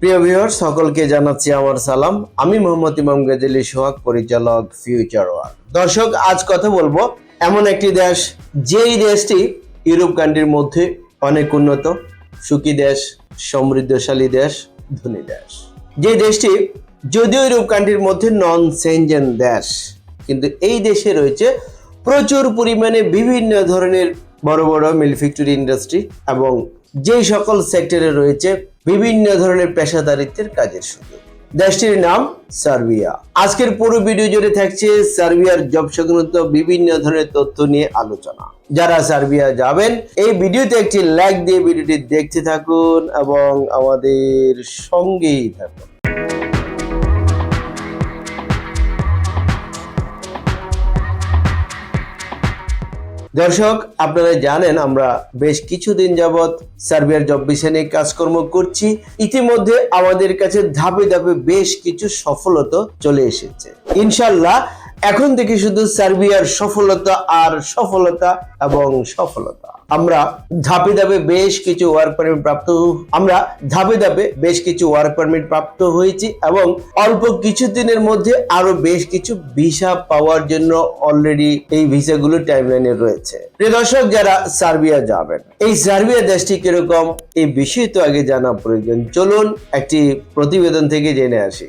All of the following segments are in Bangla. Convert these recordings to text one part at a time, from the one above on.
প্রিয় ভিউয়ার সকলকে জানাচ্ছি আমার সালাম। আমি মোহাম্মদ ইমাম গাজী সোহাগ, পরিচালক ফিউচার ওয়ার্ক দর্শক, আজ কথা বলব এমন একটি দেশ, যেই দেশটি ইউরোপ কান্ট্রির মধ্যে অনেক উন্নত, সুখী দেশ, সমৃদ্ধশালী দেশ, ধনী দেশ। যে দেশটি যদিও ইউরোপ কান্ট্রির মধ্যে নন সেনজেন দেশ, কিন্তু এই দেশে রয়েছে প্রচুর পরিমাণে বিভিন্ন ধরনের বড় বড় মিল ফ্যাক্টরি ইন্ডাস্ট্রি এবং যেই সকল সেক্টরে রয়েছে বিভিন্ন ধরনের পেশাদারিত্বের কাজের সুযোগ। দেশটির নাম সার্বিয়া। আজকের পুরো ভিডিও জুড়ে থাকছে সার্বিয়ার জব সংক্রান্ত বিভিন্ন ধরনের তথ্য নিয়ে আলোচনা। যারা সার্বিয়া যাবেন, এই ভিডিওতে একটি লাইক দিয়ে ভিডিওটি দেখতে থাকুন এবং আমাদের সঙ্গেই থাকুন। দর্শক আপনারা জানেন আমরা বেশ কিছুদিন যাবৎ সার্বিয়ার জব বিষয় নিয়ে কাজকর্ম করছি। ইতিমধ্যে আমাদের কাছে ধাপে ধাপে বেশ কিছু সফলতা চলে এসেছে। ইনশাল্লাহ এখন থেকে শুধু সার্বিয়ার সফলতা আর সফলতা এবং সফলতা। আমরা ধাপে ধাপে বেশ কিছু ওয়ার্ক পারমিট প্রাপ্ত আমরা ধাপে ধাপে বেশ কিছু ওয়ার্ক পারমিট প্রাপ্ত হয়েছি এবং অল্প কিছুদিনের মধ্যে আরও বেশ কিছু ভিসা পাওয়ার জন্য অলরেডি এই ভিসাগুলো টাইমলাইনে রয়েছে। প্রিয় দর্শক, যারা সার্বিয়া যাবেন, এই সার্বিয়া দেশটি কীরকম, এই বিষয় তো আগে জানা প্রয়োজন। চলুন একটি প্রতিবেদন থেকে জেনে আসি।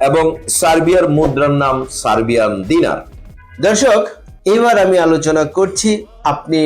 এবং সার্বিয়ার মুদ্রার নাম সার্বিয়ান দিনার। দর্শক, এবার আমি আলোচনা করছি, আপনি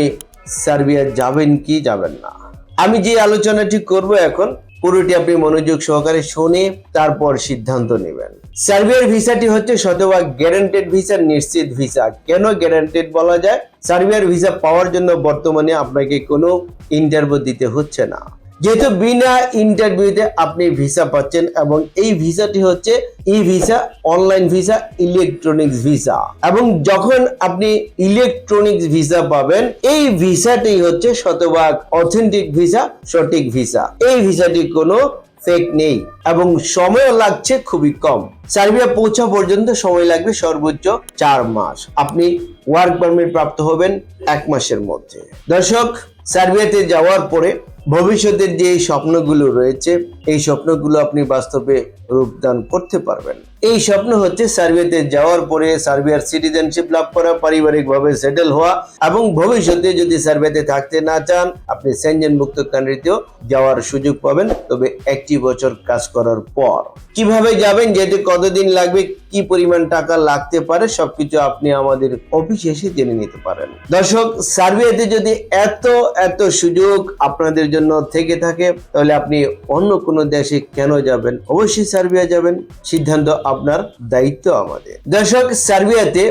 সার্বিয়া যাবেন কি যাবেন না। আমি যে আলোচনাটি করব এখন, পুরোটি আপনি মনোযোগ সহকারে শুনে তারপর সিদ্ধান্ত নেবেন। সার্বিয়ার ভিসাটি হচ্ছে শতভাগ গ্যারান্টেড ভিসা নিশ্চিত ভিসা কেন গ্যারান্টেড বলা যায়? সার্বিয়ার ভিসা পাওয়ার জন্য বর্তমানে আপনাকে কোনো ইন্টারভিউ দিতে হচ্ছে না। যেহেতু বিনা ইন্টারভিউতে আপনি ভিসা পাচ্ছেন এবং এই ভিসাটি হচ্ছে e visa online visa electronics visa এবং যখন আপনি ইলেকট্রনিক্স ভিসা পাবেন, এই ভিসাটি হচ্ছে শতভাগ অথেন্টিক ভিসা সঠিক ভিসা এই ভিসাটি কোনো ফেক নেই এবং সময় লাগছে খুবই কম। সার্বিয়া পৌঁছা পর্যন্ত সময় লাগবে সর্বোচ্চ চার মাস। আপনি ওয়ার্ক পারমিট প্রাপ্ত হবেন এক মাসের মধ্যে। দর্শক, সার্বিয়াতে যাওয়ার পরে ভবিষ্যতের যে স্বপ্নগুলো রয়েছে এই স্বপ্নগুলো আপনি বাস্তবে রূপদান করতে পারবেন। এই স্বপ্ন হচ্ছে সার্বিয়াতে যাওয়ার পরে সার্বিয়ার সিটিজেনশিপ লাভ করা, পারিবারিকভাবে সেটেল হওয়া এবং ভবিষ্যতে যদি সার্বিয়াতে থাকতে না চান, আপনি সেনজেন মুক্ত কান্ট্রিতেও যাওয়ার সুযোগ পাবেন। তবে একটি বছর কাজ করার পর কীভাবে যাবেন যেতে কতদিন লাগবে, কি পরিমাণ টাকা লাগতে পারে, সবকিছু আপনি আমাদের অফিসে এসে জেনে নিতে পারেন। দর্শক, সার্বিয়াতে যদি এত এত সুযোগ আপনাদের জন্য থেকে থাকে, তাহলে আপনি অন্য কোনো দেশে কেন যাবেন? অবশ্যই সার্বিয়া যাবেন। সিদ্ধান্ত আপনার দায়িত্ব আমাদের। দর্শক, সার্বিয়াতে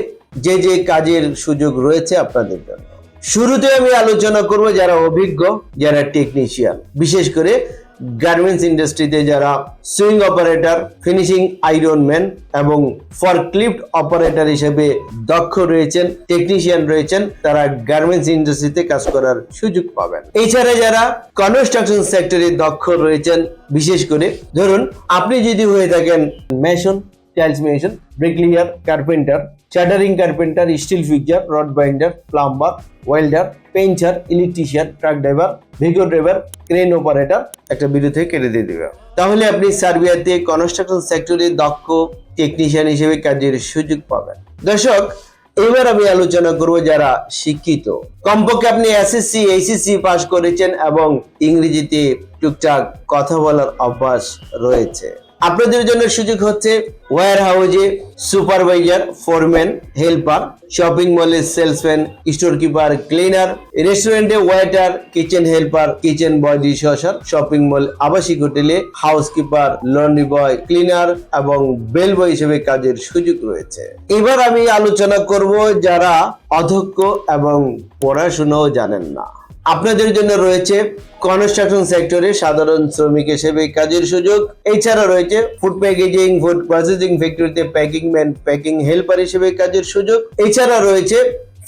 যে যে কাজের সুযোগ রয়েছে আপনাদের জন্য। শুরুতে আমি আলোচনা করব যারা অভিজ্ঞ, যারা টেকনিশিয়ান বিশেষ করে গার্মেন্টস ইন্ডাস্ট্রিতে যারা sewing operator finishing iron man এবং ফরক্লিফট অপারেটর হিসেবে দক্ষ রয়েছেন টেকনিশিয়ান রয়েছেন, তারা গার্মেন্টস ইন্ডাস্ট্রিতে কাজ করার সুযোগ পাবেন। এছাড়া যারা কনস্ট্রাকশন সেক্টরে দক্ষ রয়েছেন, বিশেষ করে ধরুন, আপনি যদি হয়ে থাকেন mason tiles mason bricklayer carpenter shuttering carpenter steel fixer rod binder plumber welder painter electrician truck driver Vigo driver crane operator একটা ভিডিও থেকে কেটে দিয়ে দেবে। তাহলে আপনি সার্বিয়াতে কনস্ট্রাকশন সেক্টরে দক্ষ টেকনিশিয়ান হিসেবে কাজের সুযোগ পাবেন। দর্শক এবার আমি আলোচনা করব যারা শিক্ষিত। কমপক্ষে আপনি এসএসসি এইচএসসি পাস করেছেন এবং ইংরেজিতে টুকটাক কথা বলার অভ্যাস রয়েছে। আপনাদের জন্য সুযোগ হচ্ছে ওয়ার হাউজে সুপারভাইজার ফোরম্যান হেল্পার শপিং মলে সেলসম্যান স্টোর কিপার ক্লিনার রেস্টুরেন্টে waiter kitchen helper kitchen boy dishwasher shopping mall আবাসিক হোটেলে house keeper laundry boy cleaner এবং বেল বয় হিসেবে কাজের সুযোগ রয়েছে। এবার আমি আলোচনা করব যারা অধ্যক্ষ এবং পড়াশোনাও জানেন না। আপনাদের জন্য রয়েছে কনস্ট্রাকশন সেক্টরে সাধারণ শ্রমিক হিসেবে কাজের সুযোগ। এছাড়া রয়েছে ফুড প্যাকেজিং ফুড প্রসেসিং ফ্যাক্টরিতে প্যাকিং ম্যান প্যাকিং হেল্পার হিসেবে কাজের সুযোগ। এছাড়া রয়েছে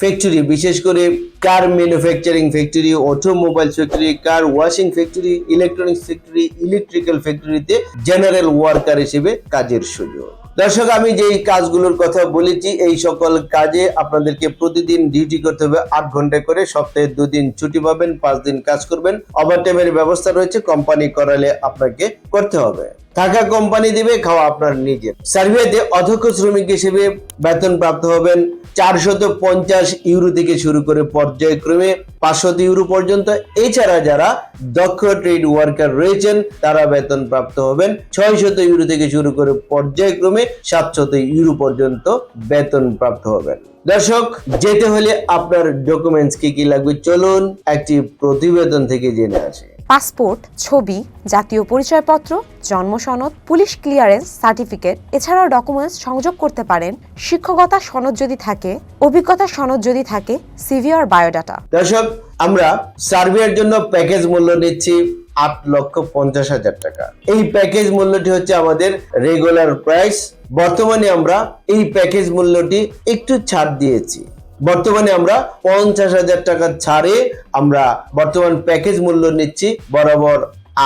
ফ্যাক্টরি বিশেষ করে car manufacturing factory automobile factory car washing factory electronics factory electrical ফ্যাক্টরিতে জেনারেল ওয়ার্কার হিসেবে কাজের সুযোগ। দর্শক, আমি যেই কাজগুলোর কথা বলেছি, এই সকল কাজে আপনাদেরকে প্রতিদিন ডিউটি করতে হবে আট ঘণ্টা করে। সপ্তাহে দুদিন ছুটি পাবেন, পাঁচ দিন কাজ করবেন। ওভারটাইমের ব্যবস্থা রয়েছে কোম্পানি করালে আপনাকে করতে হবে। থাকা কোম্পানি দিবে, খাওয়া আপনার নিজের সার্ভিয়াতে অধ্যক্ষ শ্রমিক হিসেবে বেতন প্রাপ্ত হবেন চারশত পঞ্চাশ ইউরো থেকে শুরু করে পর্যায়ক্রমে পাঁচশত ইউরো পর্যন্ত। এছাড়া যারা দক্ষ ট্রেড ওয়ার্কার রয়েছেন, তারা বেতন প্রাপ্ত হবেন ছয়শত ইউরো থেকে শুরু করে পর্যায়ক্রমে সাতশত ইউরো পর্যন্ত বেতন প্রাপ্ত হবেন। দর্শক, যেতে হলে আপনার ডকুমেন্টস কি কি লাগবে চলুন একটি প্রতিবেদন থেকে জেনে আসে। পাসপোর্ট, ছবি, জাতীয় পরিচয়পত্র, জন্ম সনদ, পুলিশ ক্লিয়ারেন্স সার্টিফিকেট এছাড়াও ডকুমেন্টস সংযোগ করতে পারেন। শিক্ষকতা সনদ যদি থাকে, অভিজ্ঞতা সনদ যদি থাকে, সিভি আর বায়োডাটা। দর্শক, আমরা সার্ভের জন্য প্যাকেজ মূল্য নিচ্ছি আট লক্ষ পঞ্চাশ হাজার টাকা। এই প্যাকেজ মূল্যটি হচ্ছে আমাদের রেগুলার প্রাইস। বর্তমানে আমরা এই প্যাকেজ মূল্যটি একটু ছাড় দিয়েছি। বর্তমানে আমরা পঞ্চাশ হাজার টাকা ছাড়ে আমরা বর্তমান প্যাকেজ মূল্য নিচ্ছি বরাবর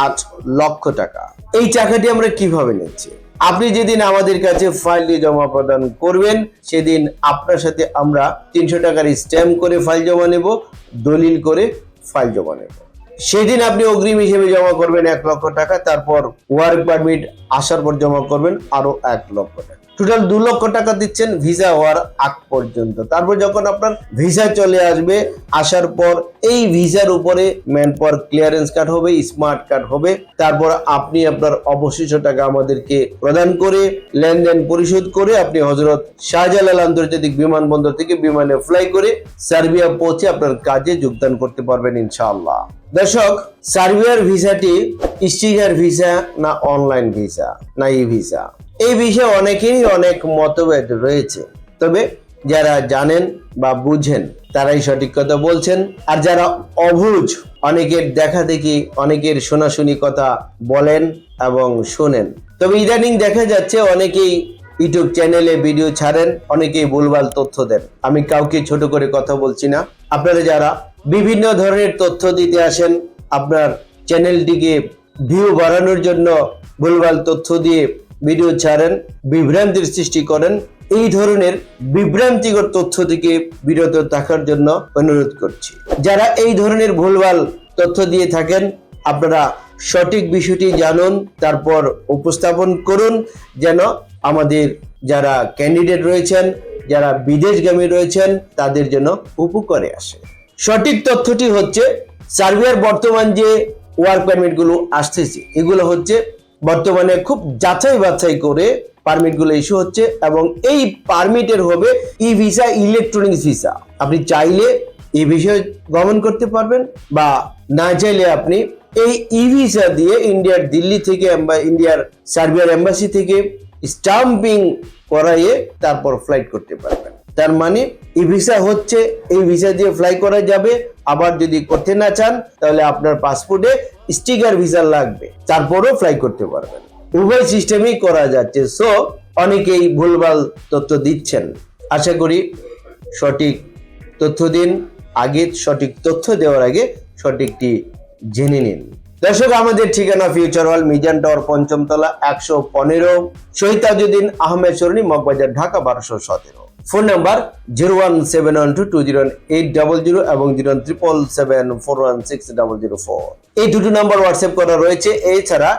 আট লক্ষ টাকা। এই টাকাটি আমরা কীভাবে নিচ্ছি? আপনি যেদিন আমাদের কাছে ফাইলটি জমা প্রদান করবেন, সেদিন আপনার সাথে আমরা তিনশো টাকার স্ট্যাম্প করে ফাইল জমা নেব, দলিল করে ফাইল জমা নেব। সেদিন আপনি অগ্রিম হিসেবে জমা করবেন এক লক্ষ টাকা, তারপর ওয়ার্ক পারমিট আসার পর জমা করবেন আরও এক লক্ষ টাকা। টোটাল দু লক্ষ টাকা দিচ্ছেন ভিসা হওয়ার আগ পর্যন্ত। তারপর যখন আপনার ভিসা চলে আসবে, আসার পর এই ভিসার উপরে ম্যান পাওয়ার ক্লিয়ারেন্স কার্ড হবে স্মার্ট কার্ড হবে। তারপর আপনি আপনার অবশিষ্ট টাকা আমাদেরকে প্রদান করে, লেনদেন পরিশোধ করে আপনি হজরত শাহজালাল আন্তর্জাতিক বিমানবন্দর থেকে বিমানে ফ্লাই করে সার্বিয়া পৌঁছে আপনার কাজে যোগদান করতে পারবেন ইনশাআল্লাহ। দর্শক, সার্বিয়ার ভিসাটি স্টিকার ভিসা না অনলাইন ভিসা না ই ভিসা এই বিষয়ে অনেকেরই অনেক মতভেদ রয়েছে। তবে যারা জানেন বা বুঝেন, তারাই সঠিক কথা বলছেন। আর যারা অবুঝ, অনেকের দেখা দেখি অনেকের শোনাশুনি কথা বলেন এবং শোনেন। তবে ইদানিং দেখা যাচ্ছে অনেকেই ইউটিউব চ্যানেলে ভিডিও ছাড়েন, অনেকেই ভুলভাল তথ্য দেন। আমি কাউকে ছোট করে কথা বলছি না। আপনারা যারা বিভিন্ন ধরনের তথ্য দিতে আসেন, আপনার চ্যানেলটিকে ভিউ বাড়ানোর জন্য ভুলভাল তথ্য দিয়ে ভিডিও ছাড়েন, বিভ্রান্তির সৃষ্টি করেন, এই ধরনের বিভ্রান্তিকর তথ্য থেকে বিরত থাকার জন্য অনুরোধ করছি। যারা এই ধরনের ভুলভাল তথ্য দিয়ে থাকেন, আপনারা সঠিক বিষয়টি জানুন, তারপর উপস্থাপন করুন, যেন আমাদের যারা ক্যান্ডিডেট রয়েছেন, যারা বিদেশগামী রয়েছেন, তাদের জন্য উপকারে আসে। সঠিক তথ্যটি হচ্ছে সার্বিয়ার বর্তমান যে ওয়ার্ক পারমিটগুলো আসতেছে, এগুলো হচ্ছে বর্তমানে খুব যাচাই বাছাই করে পারমিটগুলো ইস্যু হচ্ছে এবং এই পারমিটের হবে ই ভিসা ইলেকট্রনিক্স ভিসা আপনি চাইলে এই বিষয়ে গমন করতে পারবেন বা না চাইলে আপনি এই ই ভিসা দিয়ে ইন্ডিয়ার দিল্লি থেকে ইন্ডিয়ার সার্বিয়ার এম্বাসি থেকে স্টাম্পিং করাইয়ে তারপর ফ্লাইট করতে পারবেন। তার মানে এই ভিসা হচ্ছে, এই ভিসা দিয়ে ফ্লাই করা যাবে। আবার যদি করতে না চান, তাহলে আপনার পাসপোর্টে স্টিকার ভিসা লাগবে। তারপরও ফ্লাই করতে পারবেন। উভয় সিস্টেমই করা যাচ্ছে। সো অনেকেই ভুলভাল তথ্য দিচ্ছেন। আশা করি সঠিক তথ্য দিন। আগে সঠিক তথ্য দেওয়ার আগে সঠিকটি জেনে নিন। দর্শক, আমাদের ঠিকানা ফিউচার হল মিজান টাওয়ার পঞ্চমতলা, একশো পনেরো। শহীদ তাজুদ্দিন আহমেদ সরণি, মগবাজার, ঢাকা, বারোশো সতেরো। Phone number zero one seven one two two zero eight double zero এবং zero triple seven four one six double zero four এই দুটো নাম্বার হোয়াটসঅ্যাপ করা রয়েছে। এছাড়া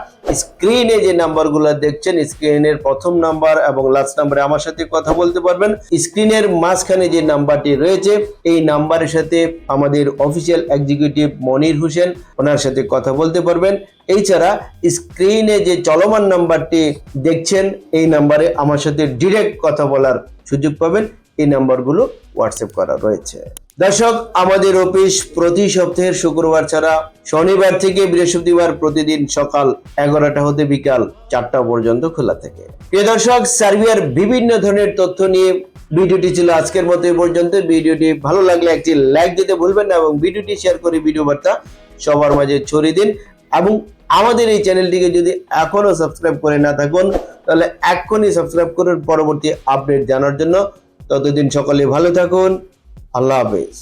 স্ক্রিনে যে নাম্বারগুলো দেখছেন স্ক্রিনের প্রথম নাম্বার এবং লাস্ট নাম্বারে আমার সাথে কথা বলতে পারবেন। স্ক্রিনের মাঝখানে যে নাম্বারটি রয়েছে, এই নাম্বারের সাথে আমাদের অফিসিয়াল এক্সিকিউটিভ মনির হোসেন, ওনার সাথে কথা বলতে পারবেন। এছাড়া স্ক্রিনে যে চলমান নাম্বারটি দেখছেন, এই নাম্বারে আমার সাথে ডিরেক্ট কথা বলার সুযোগ পাবেন। এই নাম্বারগুলো হোয়াটসঅ্যাপ করা রয়েছে। দর্শক, আমাদের অফিস প্রতি সপ্তাহের শুক্রবার ছাড়া শনিবার থেকে বৃহস্পতিবার প্রতিদিন সকাল এগারোটা হতে বিকাল চারটা পর্যন্ত খোলা থাকে। প্রিয় দর্শক, সার্বিয়ার বিভিন্ন ধরনের তথ্য নিয়ে ভিডিওটি ছিল আজকের মতো পর্যন্ত। ভিডিওটি ভালো লাগলে একটি লাইক দিতে ভুলবেন না এবং ভিডিওটি শেয়ার করে ভিডিও বার্তা সবার মাঝে ছড়িয়ে দিন। এবং আমাদের এই চ্যানেলটিকে যদি এখনও সাবস্ক্রাইব করে না থাকুন, তাহলে এখনই সাবস্ক্রাইব করুন পরবর্তী আপডেট জানার জন্য ততদিন সকলে ভালো থাকুন। আল্লাহ হাফেজ।